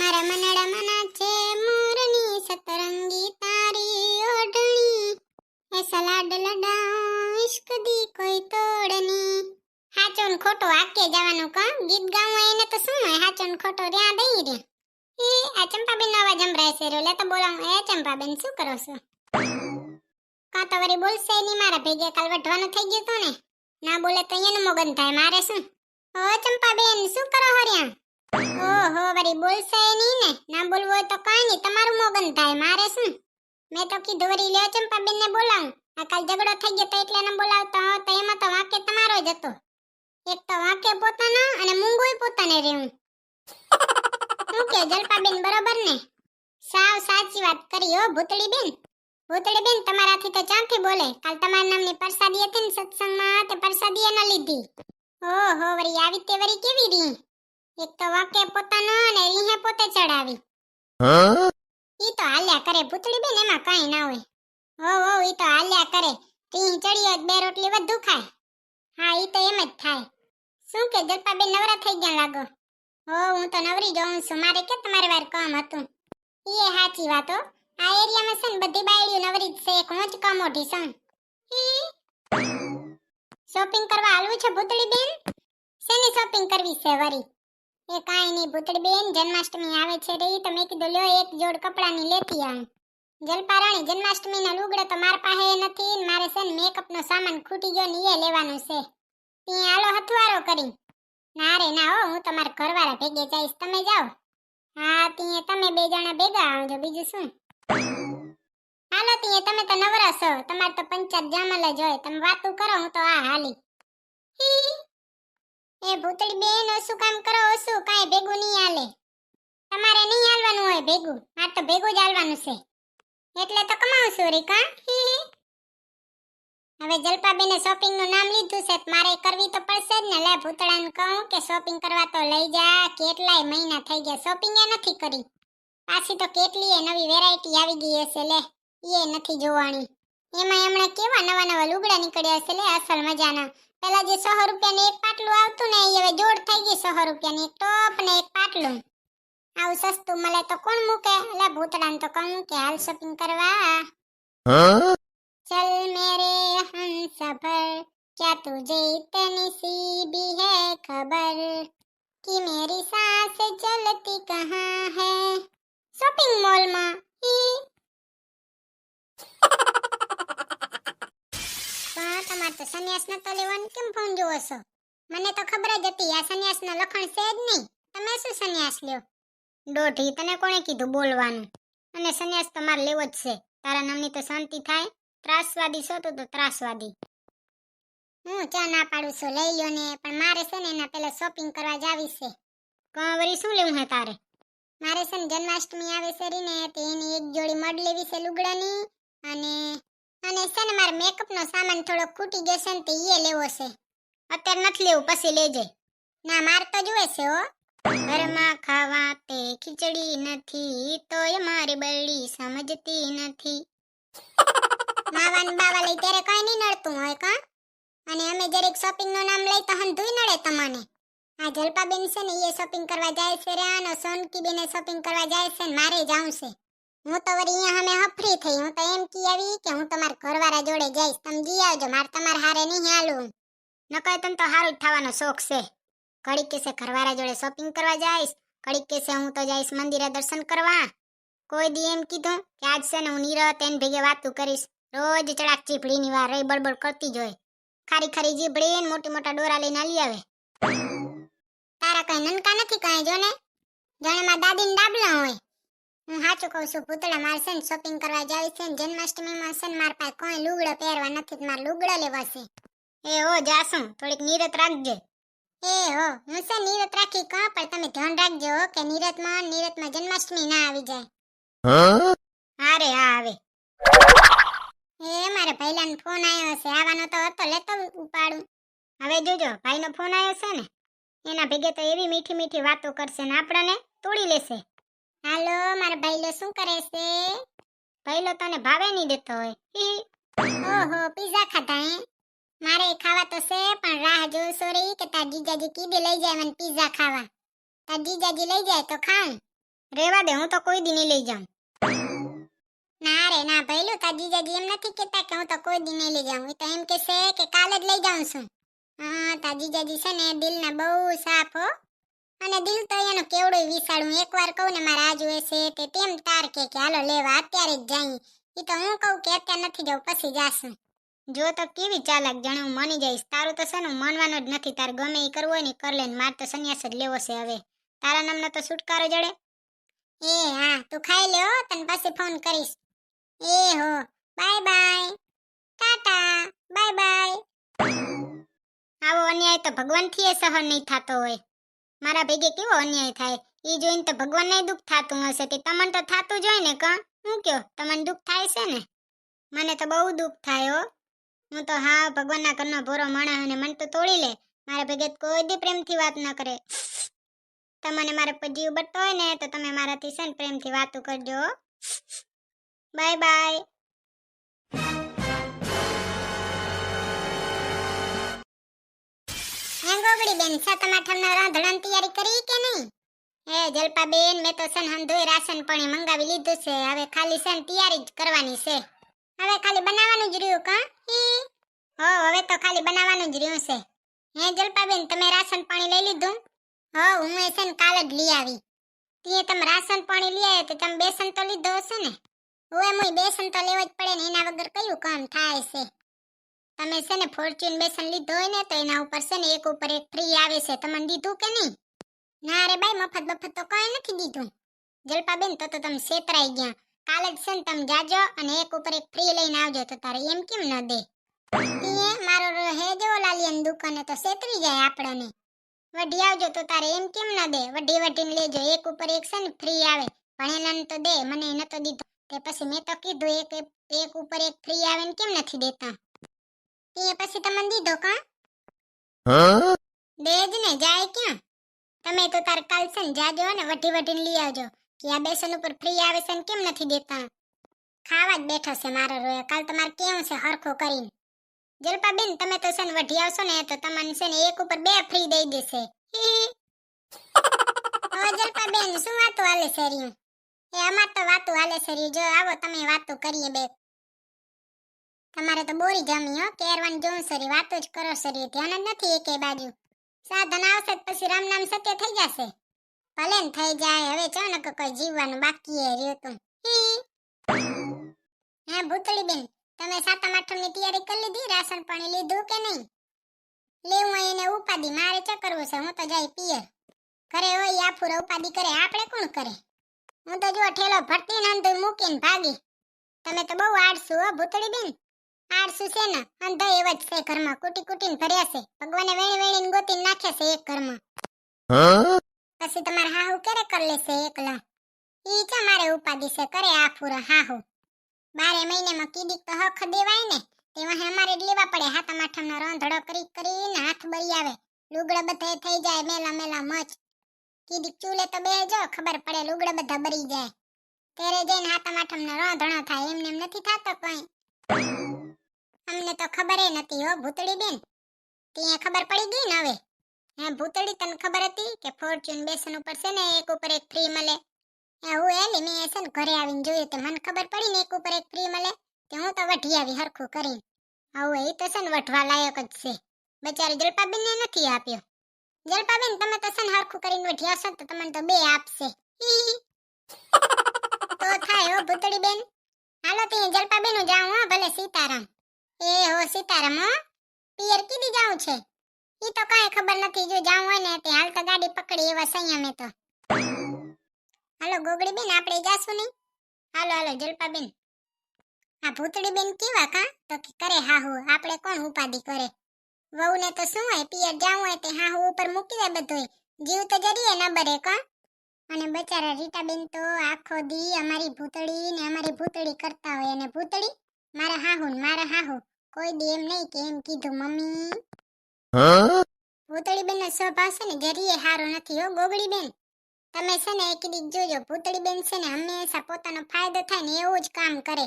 મારા મનડામાં નાચે મોરની સતરંગી તારી ઓઢણી. એ સલાડ લડાઉં ઇશ્ક દી કોઈ તોડની. હાચો ને ખોટો આકે જવાનું કા ગીત ગાવું એને તો શું હોય? હાચો ને ખોટો રહ્યા દઈ રે એ, આ ચંપાબેન નો અવાજ સંભળાય છે રોલે તો બોલાવું એ ચંપાબેન શું કરો છો? કા તો વળી બોલશે નહીં, મારા ભેગે કાલ વઢવાનું થઈ ગયું તું ને. ના બોલે તો એનું મોગન થાય. મારે શું? ઓ ચંપાબેન, શું કરો હર્યા ઓહો, વળી બોલશે નહીં ને. ના બોલવું હોય તો કાંઈ નહીં તમારું મોગન થાય, મારે શું? મેં તો કીધું, વળી લ્યો ચંપાબેન ને બોલાવું. આ કાલ ઝઘડો થઈ ગયો તો એટલે ને બોલાવતો હો તો એમાં તો વાંકે તમારો જ હતો. એક તો વાંકે પોતાનો અને મૂંગોય પોતાને રહેવું. શું કે, જલપાબેન બરોબર ને? સાવ સાચી વાત કરી હો ભૂતળી બેન ભૂતળી બેન તમારાથી તો ચાંથી બોલે? કાલ તમારા નામની પરસાદી હતી ને સત્સંગમાં, તે પરસાદી ન લીધી. ઓહો, વળી આવી તે વળી કેવી રહી એક તો વાકે પોતાનો અને લીહે પોતે ચડાવી. ઈ તો હાલ્યા કરે ભૂતળી બેન એમાં કઈ ના હોય. હો હો ઈ તો હાલ્યા કરે. તીહ ચડ્યો બે રોટલી વધુ ખાય. હા ઈ તો એમ જ થાય. શું કે જલપાબેન નવરા થઈ ગયા લાગો? હો હું તો નવરી જોઉં છું. મારે કે તમારી વાર કામ હતું? ઈ એ સાચી વાતો આ એરિયામાં છે ને બધી બાયડીઓ નવરી જ છે. એક હું જ કમોઢી છું. શોપિંગ કરવા આલવું છે ભૂતળી બેન? શેની શોપિંગ કરવી છે વરી? એ કાંઈ નહીં ભૂતળી બેન જન્માષ્ટમી આવે છે રે, તો મેં કીધું, લ્યો એક જોડ કપડાની લેતી આવું જલપારાણી જન્માષ્ટમીનો લુગડા તો મારા પાસે નથી ને મારે છે ને મેકઅપનો સામાન ખૂટી ગયો ને એ લેવાનો છે. ત્યાં હાલો હથવારો કરી. ના રે, ના હો, હું તમારા ઘરવાળા ભેગે જઈશ. તમે જાઓ. હા ત્યાં તમે બે જણા ભેગા આવજો, બીજું શું? હાલો ત્યાં તમે તો નવરા છો. તમારે તો પંચાયત જામલ જ હોય. તમે વાતું કરો, હું તો આ હાલી. એ ભૂતળી બેન ઓછું કામ કરો? ઓછું કાંઈ ભેગું નહીં હાલે? તમારે નહીં હાલવાનું હોય ભેગું. મારે તો ભેગું જ હાલવાનું છે. એટલે તો કમાવશું રીકા. હવે જલપાબેને શોપિંગનું નામ લીધું છે મારે કરવી તો પડશે જ ને. લે ભૂતળાને કહું કે શોપિંગ કરવા તો લઈ જા. કેટલાય મહિના થઈ ગયા શોપિંગ એ નથી કરી. પાછી તો કેટલીય નવી વેરાયટી આવી ગઈ હશે, લે. એ નથી જોવાની. એમાં એમણે કેવા નવા નવા લુગડા નીકળ્યા હશે, લે. અસલ મજાના. પેલા જે સો રૂપિયાનું એક પાટલું આવતું ને એ હવે જોડ થઈ ગઈ સો રૂપિયાની એક ટોપ ને એક પાટલું આવું સસ્તું મળે તો કોણ મૂકે લે ભૂતડાને તો કહું કે હાલ શોપિંગ કરવા चल मेरे हम सफर क्या तुझे इतनी सी भी है खबर कि मेरी सांस चलती कहाँ है शॉपिंग मॉल में ही પણ તમારે તો સંન્યાસ નતો લેવાનું કેમ ફોન જોવો છો? મને તો ખબર જ હતી, આ સંન્યાસના લખણ છે જ નહીં. તમે શું સંન્યાસ લ્યો? દોઢી, તને કોણે કીધું બોલવાનું? અને સંન્યાસ તો મારે લેવો જ છે. તારા નામની તો શાંતિ થાય. ત્રાસવાદી છો તું ત્રાસવાદી. હું ચા ના પાડું છું, લઈ લ્યો ને. પણ મારે છે ને એના પેલા શોપિંગ કરવા જાવી છે. કંવરી શું લેવું હે તારે? મારે છે ને જન્માષ્ટમી આવે છે રીને તે એની એક જોડી મડ લેવી છે લુગડાની અને અને છે ને મારે મેકઅપનો સામાન થોડો ખૂટી ગયો ને તે એ લેવો છે. અત્યારે નથી લેવું, પછી લેજે. ના, મારે તો જુએ છે હો. ઘરમાં ખાવા તે ખીચડી નથી તોય મારી બળી સમજતી નથી. માવાન બાવા લઈ ત્યારે કઈ નહીં નડતું હોય કા? અને અમે જરીક શોપિંગનું નામ લઈ તો હંધુય નડે તમને. આ જલપાબેન છે ને એ શોપિંગ કરવા જાય છે રે અને સોનકી બેને શોપિંગ કરવા જાય છે ને મારે જાઉં છે હું તો વળી અહીંયા અમે હફરી થઈ. હું તો એમ કી આવી કે હું તમારા ઘરવાળા જોડે જઈશ. તમે જી આવજો. મારે તમારા હારે નહીં હાલું નકર તને તો હારું જ થવાનો શોખ છે. ઘડીક કેસે ઘરવાળા જોડે શોપિંગ કરવા જઈશ. ઘડીક કેસે હું તો જઈશ મંદિરે દર્શન કરવા. કોઈ દી એમ કીધું કે આજ છે ને હું નીરત એને ભેગે વાતું કરીશ. રોજ ચડાક ચીપડીની વાર રહી બળબડ કરતી જ હોય. ખારી ખારી જીભડી ને મોટી મોટા ડોરા લઈને આલી આવે. તારા કઈ નનકા નથી કઈ જો ને જાણે માં દાદીને ડાબલા હોય. હું સાચું કહું છું પૂતળા મારે છે ને શોપિંગ કરવા જાવી છે ને જન્માષ્ટમીમાં છે ને માર પાસે કોઈ લુગડો પહેરવા નથી મારે લુગડો લેવા છે. એ હો જાસું થોડીક નીરત રાખજે. એ હો હું છે નીરત રાખી કહો પણ તમે ધ્યાન રાખજો હો કે નીરતમાં નીરતમાં જન્માષ્ટમી ના આવી જાય. હા? રે હા આવે. એ મારે ભાઈલાનો ફોન આવ્યો છે આવવાનો તો હતો લેતો ઉપાડું. હવે જોજો ભાઈનો ફોન આવ્યો છે ને એના ભેગે તો એવી મીઠી મીઠી વાતો કરશે ને આપણને તોડી લેશે. હાલો, મારા ભાઈલો શું કરે છે? ભાઈલો તને ભાવે નહીં દેતો હોય. ઓહો, પીઝા ખાધા હે? મારે ખાવા તો છે, પણ રાહ જોઉં, સોરી, કે તાર જીજાજી કીધે લઈ જાય મને પીઝા ખાવા. તાર જીજાજી લઈ જાય તો ખાઉં. રેવા દે, હું તો કોઈ દી નહીં લઈ જાઉં. ના રે, ના, ભાઈલો, તાર જીજાજી એમ નથી કહેતા કે હું તો કોઈ દી નહીં લઈ જાઉં. તો એમ કહેશે કે કાલે જ લઈ જાઉં છું. હા, તાર જીજાજી છે ને દિલના બહુ સાફ હો. અને દિલ તો એનો કેવડો વિશાળું એકવાર કહું ને મારા આજુ છે તે તેમ તાર કે કે, હાલો, લેવા, અત્યારે જ જાય એ તો હું કહું કે, અત્યારે નથી જવું, પછી જાશું. જો તો કેવી ચાલાક જાણે હું માની જઈશ. તારું તો છે ને માનવાનું જ નથી. તાર ગમે એ કરવું હોય ને કર લે મારે તો સંન્યાસ જ લેવો છે હવે. તારા નામનો તો છુટકારો જડે. એ હા, તું ખાઈ લે હો, તને પછી ફોન કરીશ. એ હો, bye bye. Tata, bye bye. આવો અન્યાય તો ભગવાનથી એ સહન નહીં થતો હોય. મારા ભેગે કેવો અન્યાય થાય? એ જોઈને તો ભગવાનને દુઃખ થતું હશે તે તમને તો થતું જ હોય ને કા હું કયો? તમને દુઃખ થાય છે ને? મને તો બહુ દુઃખ થાય હો. હું તો હા, ભગવાનના ઘરનો ભોરો માણસ અને મન તો તોડી લે. મારા ભેગે કોઈ દી પ્રેમથી વાત ન કરે. તમને મારે જીવ બટતો હોય ને, તો તમે મારાથી છે ને પ્રેમથી વાતો કરજો બાય બાય. હે ગોગડી બેન સા ટમાટરના રાંધણાની તૈયારી કરી કે નહીં? હે જલપા બેન મેં તો છે ને હંધોય રાશન પાણી મંગાવી લીધું છે. હવે ખાલી છે ને તૈયારી જ કરવાની છે. હવે ખાલી બનાવવાનું જ રહ્યું કા? હી. હો, હવે તો ખાલી બનાવવાનું જ રહ્યું છે. હે જલપા બેન તમે રાશન પાણી લઈ લીધું? હો, હું એ છે ને કાલે જ લઈ આવી. તે તમે રાશન પાણી લઈ આવ્યા તો તમે બેસન તો લીધો હશે ને? ઓય મુય બેસન તો લેવો જ પડે ને એના વગર કયું કામ થાય છે? તમે છે ને ફોર્ચ્યુન બેસન લીધો હોય ને તો એના ઉપર છે ને એક ઉપર એક ફ્રી આવે છે. તમને દીધું કે નહીં? ના રે બાઈ મફત બફત તો કઈ નથી દીધું. જલપાબેન, તો તો તમે છેતરાઈ ગયા. કાલે જ છે ને તમે જાજો અને એક ઉપર એક ફ્રી લઈને આવજો, તો તારે એમ કેમ ન દે? તે મારો ર- હે જેવો લાલિયાની દુકાને તો છેતરી જાય આપણને. વઢી આવજો તો તારે એમ કેમ ન દે? વઢી વઢીને લેજો. એક ઉપર એક છે ને ફ્રી આવે. ભણેલાને તો દે, મને એ નતો દીધો. તે પછી મેં તો કીધું, એક, એક- એક ઉપર એક ફ્રી આવે ને કેમ નથી દેતા? તે પછી તમને દીધો કા દેજ ને જાય ક્યાં તમે તો તાર કાલ છે ને જાજો ને વઢી વઢીને લઈ આવજો કે આ બેસન ઉપર ફ્રી આવે છે ને કેમ નથી દેતા ખાવા જ બેઠો છે મારો રોયો કાલ તમારે કેવું છે હરખું કરીને જલપા બેન તમે તો છે ને વઢી આવશો ને તો તમને છે ને એક ઉપર બે ફ્રી દઈ દેશે હી. હવે જલપા બેન શું વાતું હાલે છે રહ્યું એ અમાર તો વાતું હાલે છે રહ્યું જો આવો તમે વાતું કરીએ બે તમારે તો બોરી જમી, હો. કેરવાની જોઉં સરી વાતો જ કરો સરી ધ્યાન જ નથી એકે બાજુ. સાધન આવશે પછી રામ નામ સત્ય થઈ જશે. ભલે થઈ જાય. હવે ચો કોઈ જીવવાનું બાકી એ રહ્યું તું. હી. ભૂતળી બેન તમે સાતમ આઠમની તૈયારી કરી લીધી? રાશન પાણી લીધું કે નહીં? લેવું એને ઉપાદી મારે ચો છે? હું તો જાય પિયર. ઘરે હોય આફુર ઉપાદી કરે. આપણે કોણ કરે? હું તો જો ઠેલો ભરતી ને મૂકીને ભાગી. તમે તો બહુ આડશું હો ભૂતળી બેન આળસુ છે ને અંધો એવા જ છે ઘરમાં કુટી કુટીને ભર્યા છે. ભગવાને વેણી વેણીને ગોતીને નાખ્યા છે એક ઘરમાં. પછી તમારે હાહુ ક્યારે કરી લેશે એકલા? ઈ ચા મારે ઉપાદી છે? કરે આ પૂરા હાહુ. બારે મહિનામાં કીડીક તો હખ દેવાય ને તેમાં અમારે જ લેવા પડે. હાથમ આઠમનો રાંધડો કરી કરીને હાથ બળી આવે. લુગડા બધા થઈ જાય મેલા મેલા મચ કીડીક ચૂલે તો બે જો ખબર પડે લુગડા બધા બળી જાય. ત્યારે જઈને હાથમ આઠમનો રાંધણો થાય એમને એમ નથી થતો કઈ. અમને તો ખબર નથી હો ભૂતળી બેન ત્યાં ખબર પડી ગઈ ને હવે? હે ભૂતળી, તને ખબર હતી કે ફોર્ચ્યુન બેસન ઉપર છે ને, એક ઉપર એક ફ્રી મળે? એ હું એલી ઘરે આવીને જોયું તો, મને ખબર પડી ને, એક ઉપર એક ફ્રી મળે? તે હું તો વઢી આવી હરખું કરીને. આવું એ તો છે ને વઢવા લાયક જ છે. બચારી જલપાબેન ને નથી આપ્યો. જલપાબેન, તમે તો છે ને હરખું કરીને વઢ્યા છો તો તમને તો બે આપશે. હી હી. તો થાય હો ભૂતળી બેન હાલો ત્યાં જલપાબેન હું જાઉં હો, ભલે સીતારામ. એ હો સીતારામ, હો. પિયર કીધી જાઉં છે? ઈ તો કાંઈ ખબર નથી, જો જાઉં હોય ને તે હાલ તો ગાડી પકડી એવા સંયમે તો. હાલો ગોગડી બેન આપણે જાશું નહીં? હાલો હાલો જલપા બેન આ ભૂતડી બેન કેવા કા? તો કે કરે હાહુ, આપણે કોણ ઉપાધિ કરે? વહુને તો શું હોય, પિયર જાવું હોય તે હાહુ ઉપર મૂકી દે બધુંય. જીવ તો જરીએ ન બરે, કા? અને બચારા રીટાબેન તો આખો દી અમારી ભૂતળી ને અમારી ભૂતળી કરતા હોય, અને ભૂતળી મારા હાહુ ને મારા હાહુ. કોઈ દી એમ નહીં કે એમ કીધું મમ્મી. ભૂતળી બેન નો સ્વભાવ છે ને જરીએ સારો નથી હો ગોગડી બેન તમે છે ને એક દીક જોજો ભૂતળી બેન છે ને હંમેશા પોતાનો ફાયદો થાય ને એવું જ કામ કરે.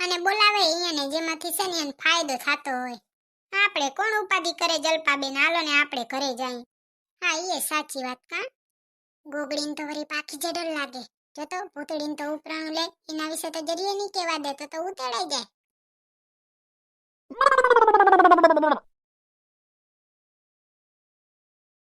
અને બોલાવે અહીંયાને જેમાંથી છે ને એને ફાયદો થતો હોય. આપણે કોણ ઉપાધિ કરે જલપા બેન હાલો ને આપણે ઘરે જાય હા એ સાચી વાત કા? ગોગડીને તો વળી પાખી જડર લાગે. જો તો ભૂતડીને તો ઉપરાણું લે, એના વિશે તો જરીએ નહીં કહેવા દે, તો ઉતેડાઈ જાય.